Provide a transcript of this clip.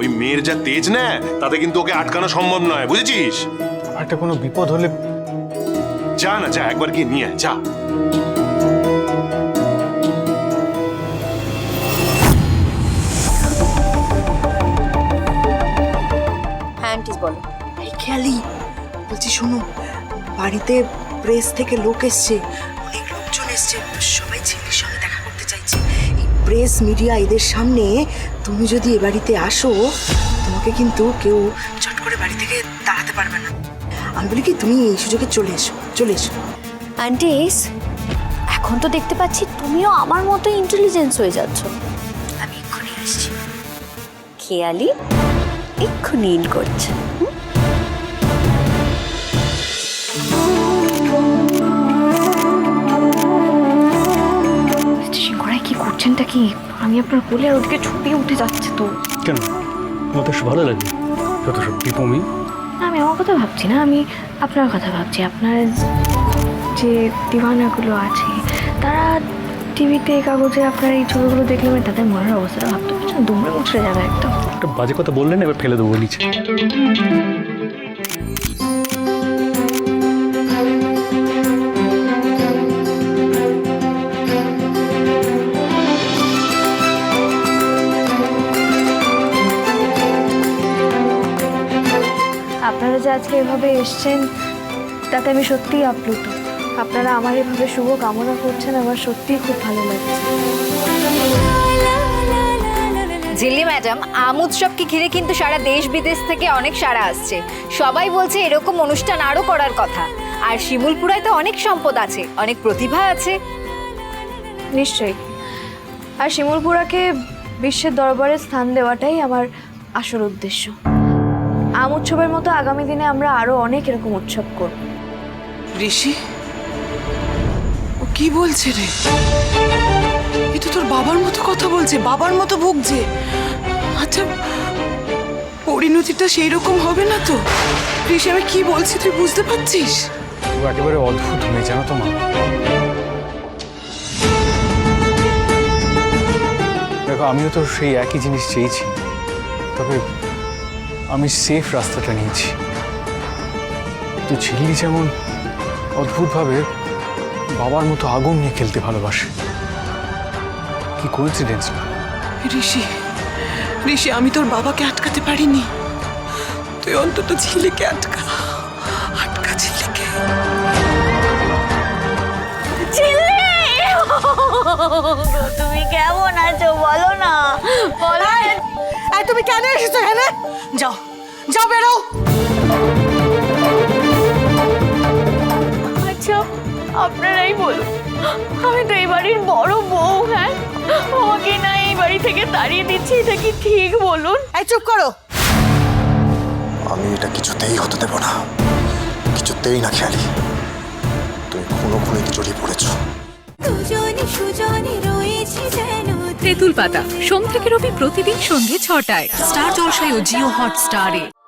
ওই মেয়ের যা তেজ না তাতে কিন্তু ওকে আটকানো সম্ভব নয় বুঝেছিস? একটা কোনো বিপদ হলে যা না যা একবার গিয়ে নিয়ে আয়, যা। হ্যাঁ আন্টিস বলো। এই খেয়ালি বলছি শোনো বাড়িতে প্রেস থেকে লোক এসছে অনেক লোকজন এসছে সবাই ছেলের প্রেস মিডিয়া এদের সামনে তুমি যদি এ বাড়িতে আসো তোমাকে কিন্তু কেউ চট করে বাড়ি থেকে তাড়াতে পারবে না। আমি বলি কি তুমি এই সুযোগে চলে এসো চলে এসো। আন্টিস এখন তো দেখতে পাচ্ছি তুমিও আমার মতো ইন্টেলিজেন্স হয়ে যাচ্ছ। আমি এক্ষুনি আসছি। খেয়ালি এক্ষুনি ইন করছে। করছেনটা কি? আমি আপনার কোলে আর ওদিকে ছুটিয়ে উঠে যাচ্ছে তো। কেন? আমার তো ভালো লাগে। যত দীপমি না আমি আমার কথা ভাবছি না আমি আপনার কথা ভাবছি। আপনার যে দিওয়ানাগুলো আছে তারা টিভিতে কাগজে আপনার এই ছবিগুলো দেখলে আমি তাদের মনের অবস্থাটা ভাবতে পারছি না দুমড়ে মুচড়ে যাবে একদম। একটা বাজে কথা বললেন এবার ফেলে দেবো নিচে। যে আজকে এভাবে এসছেন তাতে আমি সত্যিই আপ্লুত। আপনারা আমার এভাবে শুভ কামনা করছেন আমার সত্যিই খুব ভালো লাগছে। ঝিল্লি ম্যাডাম আম উৎসবকে ঘিরে কিন্তু সারা দেশ বিদেশ থেকে অনেক সারা আসছে। সবাই বলছে এরকম অনুষ্ঠান আরও করার কথা। আর শিমুলপুরায় তো অনেক সম্পদ আছে অনেক প্রতিভা আছে। নিশ্চয়ই। আর শিমুলপুরাকে বিশ্বের দরবারে স্থান দেওয়াটাই আমার আসল উদ্দেশ্য। আম উৎসবের মতো আগামী দিনে আমরা আরও অনেক এরকম উৎসব করব। ঋষি ও কি বলছে রে? এ তো তোর বাবার মতো কথা বলছে বাবার মতো ভুগছে। আচ্ছা পরিণতিটা সেই রকম হবে না তো? ঋষি আমি কি বলছি তুই বুঝতে পারছিস? ও একেবারে অদ্ভুত মেয়ে জানো তো মা। দেখো আমিও তো সেই একই জিনিস চেয়েছি। তবে আমি সেফ রাস্তাটা নিয়েছি। তো ঝিল্লি যেমন অদ্ভুতভাবে বাবার মতো আগুন নিয়ে খেলতে ভালোবাসে। কি কোইন্সিডেন্স না? ঋষি ঋষি আমি তোর বাবাকে আটকাতে পারিনি। তুই অন্তত ঝিলিকে আটকা আটকা ঝিলিকে তুমি তুমি কেন এসেছ এখানে? যাও যাও বেরো। আচ্ছা আপনারাই বলুন আমি তো এই বাড়ির বড় বউ হ্যাঁ? আমাকে না এই বাড়ি থেকে তাড়িয়ে দিচ্ছি এটা কি ঠিক বলুন? এই চুপ করো। আমি এটা কিছুতেই হতে দেব না। কিছুতেই না খেয়ালি। তুমি খুনো খুনিতে জড়িয়ে পড়েছো। তেঁতুল পাতা সোম থেকে রবি প্রতিদিন সন্ধ্যে ছটায়। স্টার জলসায় ও জিও হটস্টারে।